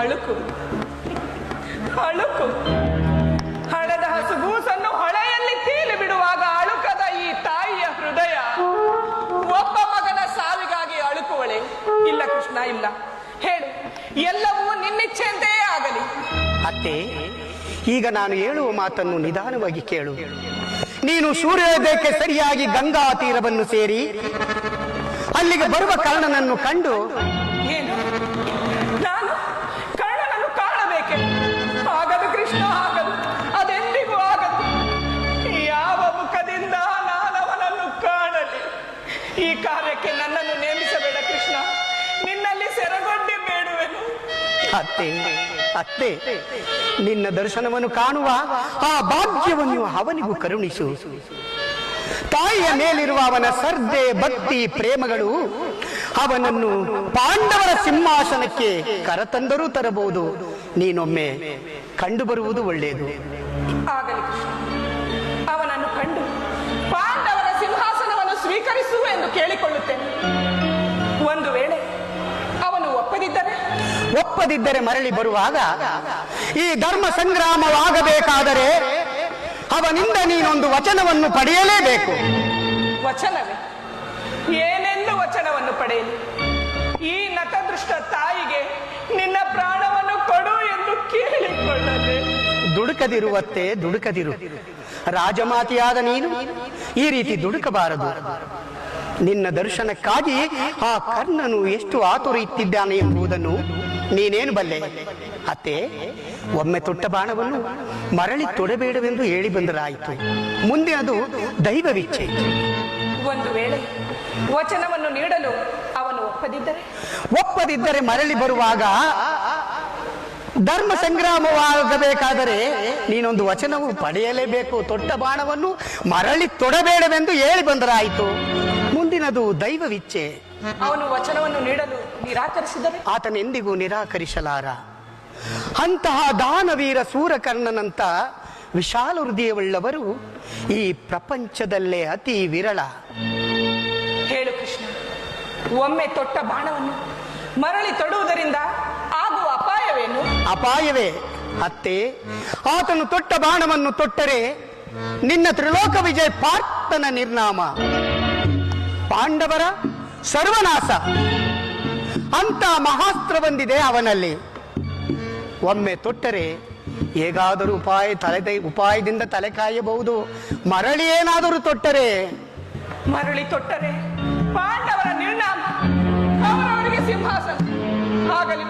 ಅಳುಕು. ಅಳುಕು. ಹಣದ ಹಸುಗೂಸನ್ನು ಹೊಳೆಯಲ್ಲಿ ತೇಲಿ ಬಿಡುವಾಗ ಅಳುಕದ ಈ ತಾಯಿಯ ಹೃದಯ ಒಬ್ಬ ಮಗನ ಸಾವಿಗಾಗಿ ಅಳುಕುವಳೆ. ಇಲ್ಲ ಕೃಷ್ಣ, ಇಲ್ಲ. ಹೇಳು, ಎಲ್ಲವೂ ನಿನ್ನಿಚ್ಛೆಯಂತೆಯೇ ಆಗಲಿ. ಅತ್ತೆ, ಈಗ ನಾನು ಹೇಳುವ ಮಾತನ್ನು ನಿಧಾನವಾಗಿ ಕೇಳು. ನೀನು ಸೂರ್ಯೋದಯಕ್ಕೆ ಸರಿಯಾಗಿ ಗಂಗಾ ತೀರವನ್ನು ಸೇರಿ ಅಲ್ಲಿಗೆ ಬರುವ ಕಾರಣನನ್ನು ಕಂಡು ಈ ಕಾರ್ಯಕ್ಕೆ ನನ್ನನ್ನು ನೇಮಿಸಬೇಡ ಕೃಷ್ಣ. ನಿನ್ನಲ್ಲಿ ಸೆರಗೊಂಡೇ ಬೇಡುವೆನು. ಅತ್ತೆ ಅತ್ತೆ ನಿನ್ನ ದರ್ಶನವನ್ನು ಕಾಣುವ ಆ ಭಾಗ್ಯವನ್ನು ಅವನಿಗೂ ಕರುಣಿಸು. ತಾಯಿಯ ಮೇಲಿರುವ ಅವನ ಶ್ರದ್ಧೆ ಭಕ್ತಿ ಪ್ರೇಮಗಳು ಅವನನ್ನು ಪಾಂಡವರ ಸಿಂಹಾಸನಕ್ಕೆ ಕರತಂದರೂ ತರಬಹುದು. ನೀನೊಮ್ಮೆ ಕಂಡುಬರುವುದು ಒಳ್ಳೆಯದು. ಆಗಲಿ ಎಂದು ಕೇಳಿಕೊಳ್ಳುತ್ತೇನೆ. ಒಂದು ವೇಳೆ ಅವನು ಒಪ್ಪದಿದ್ದರೆ? ಒಪ್ಪದಿದ್ದರೆ ಮರಳಿ ಬರುವಾಗ ಈ ಧರ್ಮ ಸಂಗ್ರಾಮವಾಗಬೇಕಾದರೆ ಅವನಿಂದ ನೀನೊಂದು ವಚನವನ್ನು ಪಡೆಯಲೇಬೇಕು. ವಚನವೇ? ಏನೆಂದು ವಚನವನ್ನು ಪಡೆಯಲಿ? ಈ ನತದೃಷ್ಟ ತಾಯಿಗೆ ನಿನ್ನ ಪ್ರಾಣವನ್ನು ಕೊಡು ಎಂದು ಕೇಳಿಕೊಳ್ಳದೆ. ದುಡುಕದಿರುವತ್ತೆ ದುಡುಕದಿರು. ರಾಜಮಾತಿಯಾದ ನೀನು ಈ ರೀತಿ ದುಡುಕಬಾರದು. ನಿನ್ನ ದರ್ಶನಕ್ಕಾಗಿ ಆ ಕರ್ಣನು ಎಷ್ಟು ಆತುರ ಇತ್ತಿದ್ದಾನೆ ಎಂಬುದನ್ನು ನೀನೇನು ಬಲ್ಲೆ? ಅತ್ತೆ ಒಮ್ಮೆ ತೊಟ್ಟ ಬಾಣವನ್ನು ಮರಳಿ ತೊಡಬೇಡವೆಂದು ಹೇಳಿ ಬಂದರಾಯಿತು. ಮುಂದೆ ಅದು ದೈವವಿಚ್ಛೆ ಒಂದು ವೇಳೆ ವಚನವನ್ನು ನೀಡಲು ಅವನು ಒಪ್ಪದಿದ್ದರೆ? ಒಪ್ಪದಿದ್ದರೆ ಮರಳಿ ಬರುವಾಗ ಧರ್ಮ ಸಂಗ್ರಾಮವಾಗಬೇಕಾದರೆ ನೀನೊಂದು ವಚನವು ಪಡೆಯಲೇಬೇಕು. ತೊಟ್ಟ ಬಾಣವನ್ನು ಮರಳಿ ತೊಡಬೇಡವೆಂದು ಹೇಳಿ ಬಂದರಾಯಿತು. ಮುಂದಿನದು ದೈವವಿಚ್ಛೆ ಅವನು ವಚನವನ್ನು ನೀಡಲು ನಿರಾಕರಿಸಿದರೆ ಆತನೆಂದಿಗೂ ನಿರಾಕರಿಸಲಾರ. ಅಂತಹ ದಾನವೀರ ಸೂರಕರ್ಣನಂತ ವಿಶಾಲ ಹೃದಯವುಳ್ಳವರು ಈ ಪ್ರಪಂಚದಲ್ಲೇ ಅತಿ ವಿರಳ. ಹೇಳು ಕೃಷ್ಣ ಒಮ್ಮೆ ತೊಟ್ಟ ಬಾಣವನ್ನು ಮರಳಿ ತೊಡುವುದರಿಂದ ಆಗುವ ಅಪಾಯವೇನು? ಅಪಾಯವೇ? ಅತ್ತೆ ಆತನು ತೊಟ್ಟ ಬಾಣವನ್ನು ತೊಟ್ಟರೆ ನಿನ್ನ ತ್ರಿಲೋಕ ವಿಜಯ ಪಾರ್ಥನ ನಿರ್ನಾಮ. ಪಾಂಡವರ ಸರ್ವನಾಶ. ಅಂತ ಮಹಾಸ್ತ್ರ ಬಂದಿದೆ ಅವನಲ್ಲಿ. ಒಮ್ಮೆ ತೊಟ್ಟರೆ ಹೇಗಾದರೂ ಉಪಾಯ ತಲೆ ಉಪಾಯದಿಂದ ತಲೆ ಕಾಯಬಹುದು. ಮರಳಿ ಏನಾದರೂ ತೊಟ್ಟರೆ. ಮರಳಿ ತೊಟ್ಟರೆ ಪಾಂಡವರ ನಿರ್ಣಾಮ ಸಿಂಹಾಸನ. ಆಗಲಿ